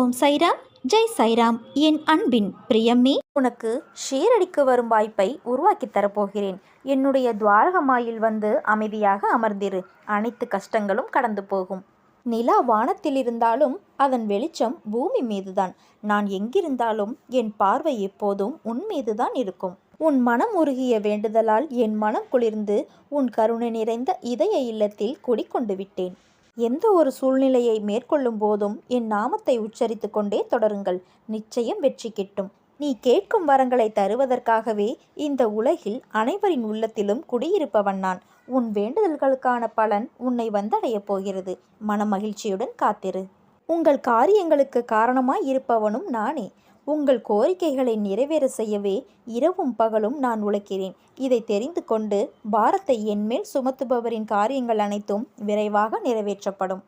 ஓம் சைராம் ஜெய் சைராம். என் அன்பின் பிரியம்மே உனக்கு ஷேரடிக்கு வரும் வாய்ப்பை உருவாக்கித் தரப்போகிறேன். என்னுடைய துவாரகமாயில் வந்து அமைதியாக அமர்ந்திரு. அனைத்து கஷ்டங்களும் கடந்து போகும். நிலா வானத்தில் இருந்தாலும் அதன் வெளிச்சம் பூமி மீதுதான். நான் எங்கிருந்தாலும் என் பார்வை எப்போதும் உன் மீதுதான் இருக்கும். உன் மனம் உருகிய வேண்டுதலால் என் மனம் குளிர்ந்து உன் கருணை நிறைந்த இதய இல்லத்தில் குடிக்கொண்டு விட்டேன். எந்த ஒரு சூழ்நிலையை மேற்கொள்ளும் போதும் என் நாமத்தை உச்சரித்து கொண்டே தொடருங்கள். நிச்சயம் வெற்றி கிட்டும். நீ கேட்கும் வரங்களை தருவதற்காகவே இந்த உலகில் அனைவரின் உள்ளத்திலும் குடியிருப்பவன் நான். உன் வேண்டுதல்களுக்கான பலன் உன்னை வந்தடையப் போகிறது. மனமகிழ்ச்சியுடன் காத்திரு. உங்கள் காரியங்களுக்கு காரணமாய் இருப்பவனும் நானே. உங்கள் கோரிக்கைகளை நிறைவேற செய்யவே இரவும் பகலும் நான் உழைக்கிறேன். இதை தெரிந்து கொண்டு பாரத்தை என்மேல் சுமத்துபவரின் காரியங்கள் அனைத்தும் விரைவாக நிறைவேற்றப்படும்.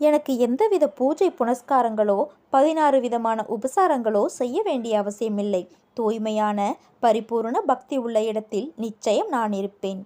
எனக்கு எந்தவித பூஜை புனஸ்காரங்களோ பதினாறு விதமான உபசாரங்களோ செய்ய வேண்டிய அவசியமில்லை. தூய்மையான பரிபூரண பக்தி உள்ள இடத்தில் நிச்சயம் நான் இருப்பேன்.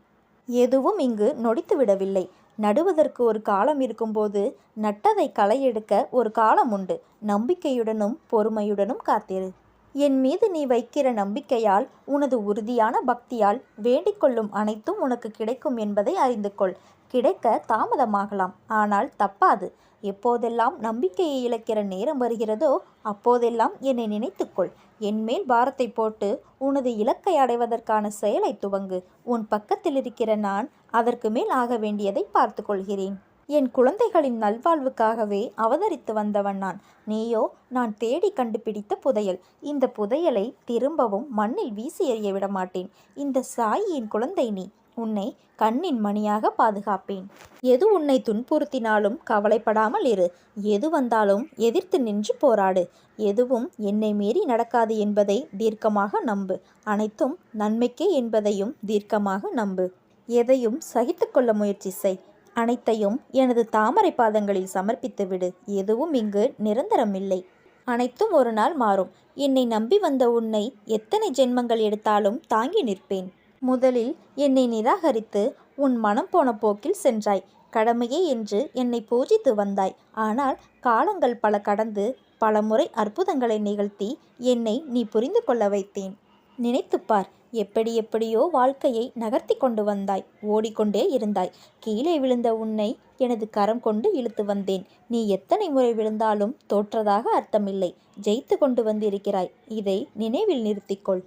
எதுவும் இங்கு நொடித்து விடவில்லை நடுவதற்கு ஒரு காலம் இருக்கும்போது நட்டதை களை எடுக்க ஒரு காலம் உண்டு. நம்பிக்கையுடனும் பொறுமையுடனும் காத்திரு. என் மீது நீ வைக்கிற நம்பிக்கையால் உனது உறுதியான பக்தியால் வேண்டிக்கொள்ளும் அனைத்தும் உனக்கு கிடைக்கும் என்பதை அறிந்து கொள். கிடைக்க தாமதமாகலாம். ஆனால் தப்பாது. எப்போதெல்லாம் நம்பிக்கையை இழக்கிற நேரம் வருகிறதோ அப்போதெல்லாம் என்னை நினைத்துக்கொள். என்மேல் பாரத்தை போட்டு உனது இலக்கை அடைவதற்கான செயலை துவங்கு. உன் பக்கத்தில் இருக்கிற நான் அதற்கு மேல் ஆக வேண்டியதை பார்த்து கொள்கிறேன் என் குழந்தைகளின் நல்வாழ்வுக்காகவே அவதரித்து வந்தவன் நான். நீயோ நான் தேடி கண்டுபிடித்த புதையல். இந்த புதையலை திரும்பவும் மண்ணில் வீசி எறிய விட மாட்டேன் இந்த சாயியின் குழந்தை நீ. உன்னை கண்ணின் மணியாக பாதுகாப்பேன். எது உன்னை துன்புறுத்தினாலும் கவலைப்படாமல் இரு. எது வந்தாலும் எதிர்த்து நின்று போராடு. எதுவும் என்னை மீறி நடக்காது என்பதை தீர்க்கமாக நம்பு. அனைத்தும் நன்மைக்கே என்பதையும் தீர்க்கமாக நம்பு. எதையும் சகித்துக்கொள்ள முயற்சி செய். அனைத்தையும் எனது தாமரை பாதங்களில் சமர்ப்பித்து விடு. எதுவும் இங்கு நிரந்தரமில்லை அனைத்தும் ஒரு நாள் மாறும். என்னை நம்பி வந்த உன்னை எத்தனை ஜென்மங்கள் எடுத்தாலும் தாங்கி நிற்பேன். முதலில் என்னை நிராகரித்து உன் மனம் போன போக்கில் சென்றாய். கடமையே என்று என்னை பூஜித்து வந்தாய். ஆனால் காலங்கள் பல கடந்து பல முறை அற்புதங்களை நிகழ்த்தி என்னை நீ புரிந்து கொள்ள வைத்தேன். நினைத்துப்பார் எப்படி எப்படியோ வாழ்க்கையை நகர்த்தி கொண்டு வந்தாய். ஓடிக்கொண்டே இருந்தாய். கீழே விழுந்த உன்னை எனது கரம் கொண்டு இழுத்து வந்தேன். நீ எத்தனை முறை விழுந்தாலும் தோற்றதாக அர்த்தமில்லை. ஜெயித்து கொண்டு வந்திருக்கிறாய். இதை நினைவில் நிறுத்திக்கொள்.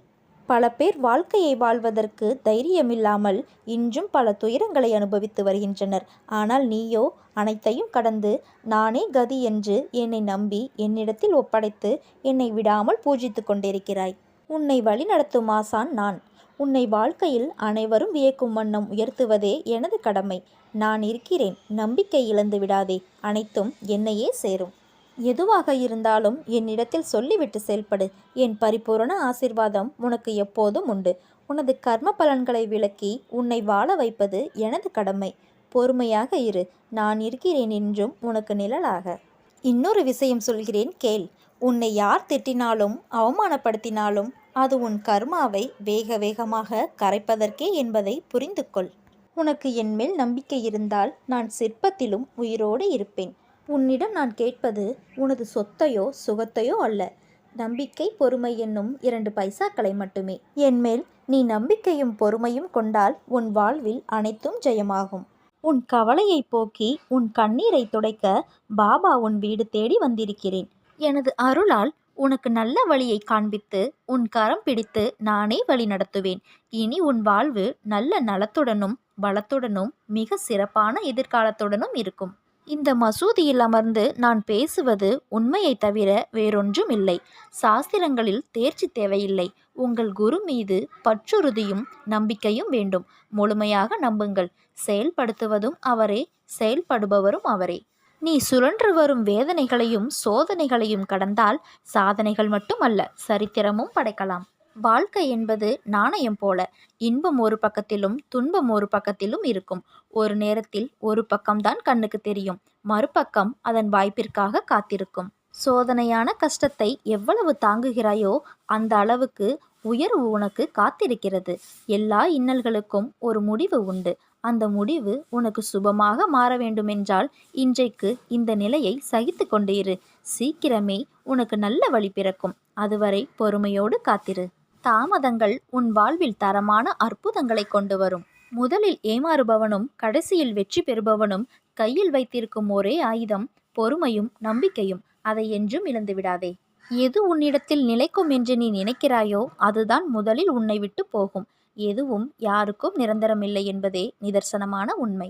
பல பேர் வாழ்க்கையை வாழ்வதற்கு தைரியமில்லாமல் இன்றும் பல துயரங்களை அனுபவித்து வருகின்றனர். ஆனால் நீயோ அனைத்தையும் கடந்து நானே கதி என்று என்னை நம்பி என்னிடத்தில் ஒப்படைத்து என்னை விடாமல் பூஜித்து கொண்டிருக்கிறாய். உன்னை வழிநடத்தும் ஆசான் நான். உன்னை வாழ்க்கையில் அனைவரும் வியக்கும் வண்ணம் உயர்த்துவதே எனது கடமை. நான் இருக்கிறேன். நம்பிக்கை இழந்து விடாதே. அனைத்தும் என்னையே சேரும். எதுவாக இருந்தாலும் என்னிடத்தில் சொல்லிவிட்டு செயல்படு. என் பரிபூரண ஆசிர்வாதம் உனக்கு எப்போதும் உண்டு. உனது கர்ம பலன்களை விளக்கி உன்னை வாழ வைப்பது எனது கடமை. பொறுமையாக இரு. நான் இருக்கிறேன் என்றும் உனக்கு நிழலாக. இன்னொரு விஷயம் சொல்கிறேன் கேள். உன்னை யார் திட்டினாலும் அவமானப்படுத்தினாலும் அது உன் கர்மாவை வேக வேகமாக கரைப்பதற்கே என்பதை புரிந்து கொள் உனக்கு என் மேல் நம்பிக்கை இருந்தால் நான் சிற்பத்திலும் உயிரோடு இருப்பேன். உன்னிடம் நான் கேட்பது உனது சொத்தையோ சுகத்தையோ அல்ல. நம்பிக்கை பொறுமை என்னும் இரண்டு பைசாக்களை மட்டுமே. என்மேல் நீ நம்பிக்கையும் பொறுமையும் கொண்டால் உன் வாழ்வில் அனைத்தும் ஜெயமாகும். உன் கவலையை போக்கி உன் கண்ணீரை துடைக்க பாபா உன் வீடு தேடி வந்திருக்கிறேன். எனது அருளால் உனக்கு நல்ல வழியை காண்பித்து உன் கரம் பிடித்து நானே வழி நடத்துவேன். இனி உன் வாழ்வு நல்ல நலத்துடனும் பலத்துடனும் மிக சிறப்பான எதிர்காலத்துடனும் இருக்கும். இந்த மசூதியில் அமர்ந்து நான் பேசுவது உண்மையை தவிர வேறொன்றும் இல்லை சாஸ்திரங்களில் தேர்ச்சி தேவையில்லை. உங்கள் குரு மீது பற்றுறுதியும் நம்பிக்கையும் வேண்டும். முழுமையாக நம்புங்கள். செயல்படுத்துவதும் அவரே செயல்படுபவரும் அவரே. நீ சுழன்று வரும் வேதனைகளையும் சோதனைகளையும் கடந்தால் சாதனைகள் மட்டுமல்ல சரித்திரமும் படைக்கலாம். வாழ்க்கை என்பது நாணயம் போல. இன்பம் ஒரு பக்கத்திலும் துன்பம் ஒரு பக்கத்திலும் இருக்கும். ஒரு நேரத்தில் ஒரு பக்கம்தான் கண்ணுக்கு தெரியும். மறுபக்கம் அதன் வாய்ப்பிற்காக காத்திருக்கும். சோதனையான கஷ்டத்தை எவ்வளவு தாங்குகிறாயோ அந்த அளவுக்கு உயர்வு உனக்கு காத்திருக்கிறது. எல்லா இன்னல்களுக்கும் ஒரு முடிவு உண்டு. அந்த முடிவு உனக்கு சுபமாக மாற வேண்டுமென்றால் இன்றைக்கு இந்த நிலையை சகித்து கொண்டு இரு. சீக்கிரமே உனக்கு நல்ல வழி பிறக்கும். அதுவரை பொறுமையோடு காத்திரு. தாமதங்கள் உன் வாழ்வில் தரமான அற்புதங்களை கொண்டு வரும். முதலில் ஏமாறுபவனும் கடைசியில் வெற்றி பெறுபவனும் கையில் வைத்திருக்கும் ஒரே ஆயுதம் பொறுமையும் நம்பிக்கையும். அதை என்றும் இழந்து விடாதே. எது உன்னிடத்தில் நிலைக்கும் என்று நீ நினைக்கிறாயோ அதுதான் முதலில் உன்னை விட்டு போகும். எதுவும் யாருக்கும் நிரந்தரமில்லை என்பதே நிதர்சனமான உண்மை.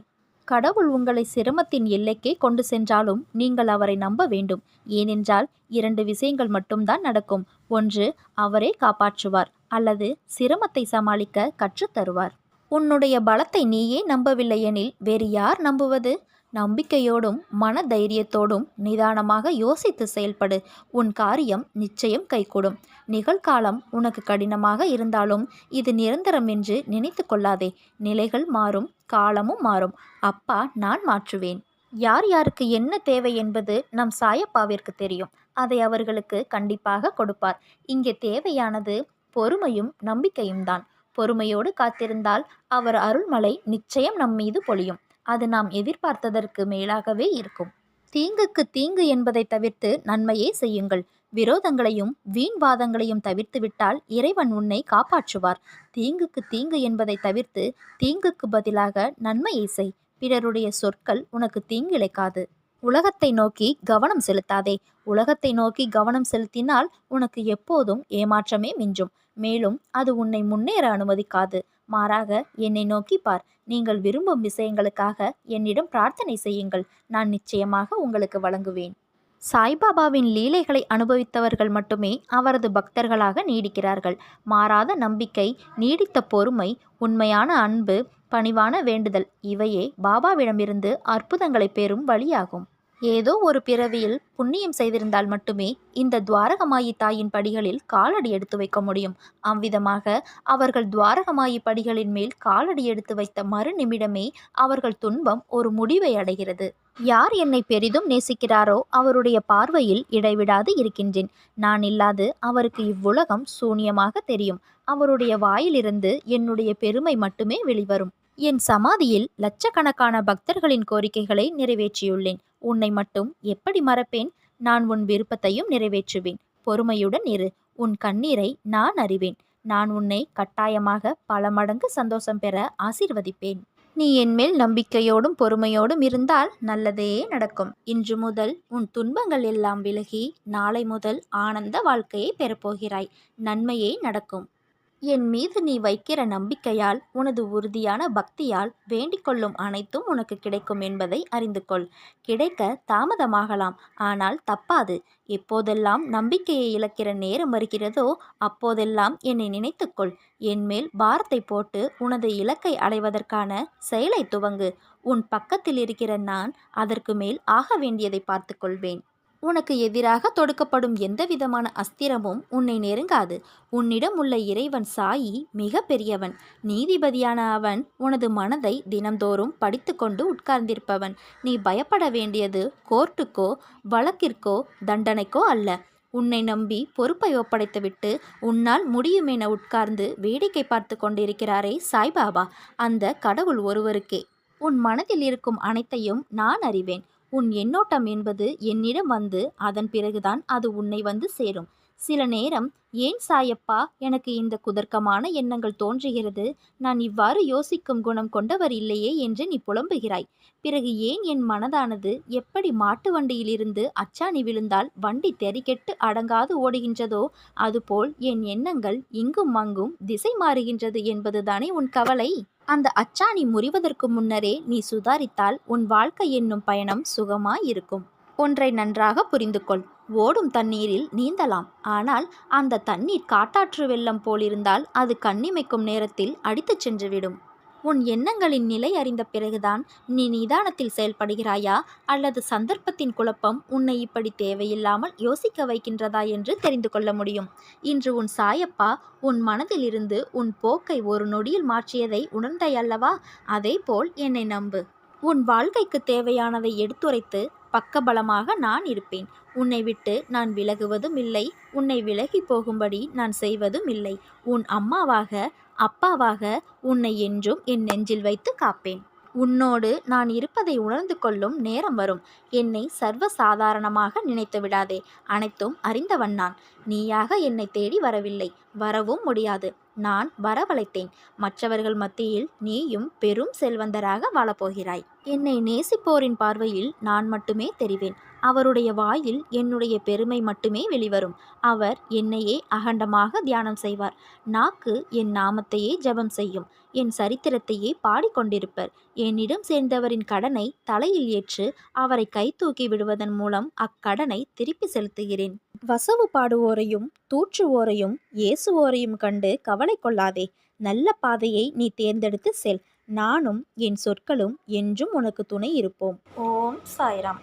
கடவுள் உங்களை சிரமத்தின் எல்லைக்கே கொண்டு சென்றாலும் நீங்கள் அவரை நம்ப வேண்டும். ஏனென்றால் இரண்டு விஷயங்கள் மட்டும்தான் நடக்கும். ஒன்று அவரே காப்பாற்றுவார் அல்லது சிரமத்தை சமாளிக்க கற்றுத்தருவார் உன்னுடைய பலத்தை நீயே நம்பவில்லையெனில் வேறு யார் நம்புவது? நம்பிக்கையோடும் மன தைரியத்தோடும் நிதானமாக யோசித்து செயல்படு. உன் காரியம் நிச்சயம் கைகூடும். நிகழ்காலம் உனக்கு கடினமாக இருந்தாலும் இது நிரந்தரம் என்று நினைத்து கொள்ளாதே. நிலைகள் மாறும் காலமும் மாறும். அப்பா நான் மாற்றுவேன். யார் யாருக்கு என்ன தேவை என்பது நம் சாயப்பாவிற்கு தெரியும். அதை அவர்களுக்கு கண்டிப்பாக கொடுப்பார். இங்கே தேவையானது பொறுமையும் நம்பிக்கையும் தான் பொறுமையோடு காத்திருந்தால் அவர் அருள்மலை நிச்சயம் நம் மீது பொழியும். அது நாம் எதிர்பார்த்ததற்கு மேலாகவே இருக்கும். தீங்குக்கு தீங்கு என்பதை தவிர்த்து நன்மையே செய்யுங்கள். விரோதங்களையும் வீண் வாதங்களையும் தவிர்த்துவிட்டால் இறைவன் உன்னை காப்பாற்றுவார். தீங்குக்கு தீங்கு என்பதை தவிர்த்து தீங்குக்கு பதிலாக நன்மையை செய். பிறருடைய சொற்கள் உனக்கு தீங்கிழைக்காது. உலகத்தை நோக்கி கவனம் செலுத்தாதே. உலகத்தை நோக்கி கவனம் செலுத்தினால் உனக்கு எப்போதும் ஏமாற்றமே மிஞ்சும். மேலும் அது உன்னை முன்னேற அனுமதிக்காது. மாறாக என்னை நோக்கி பார். நீங்கள் விரும்பும் விஷயங்களுக்காக என்னிடம் பிரார்த்தனை செய்யுங்கள். நான் நிச்சயமாக உங்களுக்கு வழங்குவேன். சாய்பாபாவின் லீலைகளை அனுபவித்தவர்கள் மட்டுமே அவரது பக்தர்களாக நீடிக்கிறார்கள். மாறாத நம்பிக்கை நீடித்த பொறுமை உண்மையான அன்பு பணிவான வேண்டுதல். இவையே பாபாவிடமிருந்து அற்புதங்களை பெறும் வழியாகும். ஏதோ ஒரு பிறவியில் புண்ணியம் செய்திருந்தால் மட்டுமே இந்த துவாரகமாயி தாயின் படிகளில் காலடி எடுத்து வைக்க முடியும். அவ்விதமாக அவர்கள் துவாரகமாயி படிகளின் மேல் காலடி எடுத்து வைத்த மறு நிமிடமே அவர்கள் துன்பம் ஒரு முடிவை அடைகிறது. யார் என்னை பெரிதும் நேசிக்கிறாரோ அவருடைய பார்வையில் இடைவிடாது இருக்கின்றேன். நான் இல்லாது அவருக்கு இவ்வுலகம் சூனியமாக தெரியும். அவருடைய வாயிலிருந்து என்னுடைய பெருமை மட்டுமே வெளிவரும். என் சமாதியில் லட்சக்கணக்கான பக்தர்களின் கோரிக்கைகளை நிறைவேற்றியுள்ளேன். உன்னை மட்டும் எப்படி மறப்பேன்? நான் உன் விருப்பத்தையும் நிறைவேற்றுவேன். பொறுமையுடன் இரு. உன் கண்ணீரை நான் அறிவேன். நான் உன்னை கட்டாயமாக பல மடங்கு சந்தோஷம் பெற ஆசிர்வதிப்பேன். நீ என்மேல் நம்பிக்கையோடும் பொறுமையோடும் இருந்தால் நல்லதே நடக்கும். இன்று முதல் உன் துன்பங்கள் எல்லாம் விலகி நாளை முதல் ஆனந்த வாழ்க்கையை பெறப்போகிறாய். நன்மையே நடக்கும். என் மீது நீ வைக்கிற நம்பிக்கையால் உனது உறுதியான பக்தியால் வேண்டிக்கொள்ளும் அனைத்தும் உனக்கு கிடைக்கும் என்பதை அறிந்து கொள் கிடைக்க தாமதமாகலாம் ஆனால் தப்பாது. எப்போதெல்லாம் நம்பிக்கையை இழக்கிற நேரம் வருகிறதோ அப்போதெல்லாம் என்னை நினைத்துக்கொள். என்மேல் பாரத்தை போட்டு உனது இலக்கை அடைவதற்கான செயலை துவங்கு. உன் பக்கத்தில் இருக்கிற நான் அதற்கு மேல் ஆக வேண்டியதை பார்த்துக்கொள்வேன். உனக்கு எதிராக தொடுக்கப்படும் எந்தவிதமான அஸ்திரமும் உன்னை நெருங்காது. உன்னிடம் உள்ள இறைவன் சாயி மிக பெரியவன் நீதிபதியான அவன் உனது மனதை தினம்தோறும் படித்துக்கொண்டு உட்கார்ந்திருப்பவன். நீ பயப்பட வேண்டியது கோர்ட்டுக்கோ வழக்கிற்கோ தண்டனைக்கோ அல்ல. உன்னை நம்பி பொறுப்பை ஒப்படைத்துவிட்டு உன்னால் முடியுமென உட்கார்ந்து வேடிக்கை பார்த்து கொண்டிருக்கிறாரே சாய்பாபா. அந்த கடவுள் ஒருவருக்கே. உன் மனதில் இருக்கும் அனைத்தையும் நான் அறிவேன். உன் எண்ணோட்டம் என்பது என்னிடம் வந்து அதன் பிறகுதான் அது உன்னை வந்து சேரும். சில நேரம் ஏன் சாயப்பா எனக்கு இந்த குதர்க்கமான எண்ணங்கள் தோன்றுகிறது? நான் இவ்வாறு யோசிக்கும் குணம் கொண்டவர் இல்லையே என்று நீ புலம்புகிறாய். பிறகு ஏன் என் மனதானது எப்படி மாட்டு வண்டியிலிருந்து அச்சாணி விழுந்தால் வண்டி தெறிக்கெட்டு அடங்காது ஓடுகின்றதோ அதுபோல் என் எண்ணங்கள் இங்கும் அங்கும் திசை மாறுகின்றது என்பதுதானே உன் கவலை? அந்த அச்சாணி முறிவதற்கு முன்னரே நீ சுதாரித்தால் உன் வாழ்க்கை என்னும் பயணம் சுகமாயிருக்கும். ஒன்றை நன்றாக புரிந்து கொள் ஓடும் தண்ணீரில் நீந்தலாம். ஆனால் அந்த தண்ணீர் காட்டாற்று வெள்ளம் போலிருந்தால் அது கண்ணிமைக்கும் நேரத்தில் அடித்துச் சென்றுவிடும். உன் எண்ணங்களின் நிலை அறிந்த பிறகுதான் நீ நிதானத்தில் செயல்படுகிறாயா? அல்லது சந்தர்ப்பத்தின் குழப்பம் உன்னை இப்படி தேவையில்லாமல் யோசிக்க வைக்கின்றதா என்று தெரிந்து கொள்ள முடியும். இன்று உன் சாயப்பா உன் மனதிலிருந்து உன் போக்கை ஒரு நொடியில் மாற்றியதை உணர்ந்தாயல்லவா அதேபோல் என்னை நம்பு. உன் வாழ்க்கைக்கு தேவையானதை எடுத்துரைத்து பக்கபலமாக நான் இருப்பேன். உன்னை விட்டு நான் விலகுவதும் இல்லை. உன்னை விலகி போகும்படி நான் செய்வதும் இல்லை. உன் அம்மாவாக அப்பாவாக உன்னை என்றும் என் நெஞ்சில் வைத்து காப்பேன். உன்னோடு நான் இருப்பதை உணர்ந்து கொள்ளும் நேரம் வரும். என்னை சர்வ சாதாரணமாக நினைத்து விடாதே. அனைத்தும் அறிந்தவன் நான். நீயாக என்னை தேடி வரவில்லை. வரவும் முடியாது. நான் வரவழைத்தேன். மற்றவர்கள் மத்தியில் நீயும் பெரும் செல்வந்தராக வாழப்போகிறாய். என்னை நேசிப்போரின் பார்வையில் நான் மட்டுமே தெரிவேன். அவருடைய வாயில் என்னுடைய பெருமை மட்டுமே வெளிவரும். அவர் என்னையே அகண்டமாக தியானம் செய்வார். நாக்கு என் நாமத்தையே ஜெபம் செய்யும். என் சரித்திரத்தையே பாடிக்கொண்டிருப்பர் என்னிடம் சேர்ந்தவரின் கடனை தலையில் ஏற்று அவரை கை தூக்கி விடுவதன் மூலம் அக்கடனை திருப்பி செலுத்துகிறேன். வசவு பாடுவோரையும் தூற்றுவோரையும் ஏசுவோரையும் கண்டு கவலை கொள்ளாதே. நல்ல பாதையை நீ தேர்ந்தெடுத்து செல். நானும் என் சொற்களும் என்றும் உனக்கு துணை இருப்போம். ஓம் சாய்ராம்.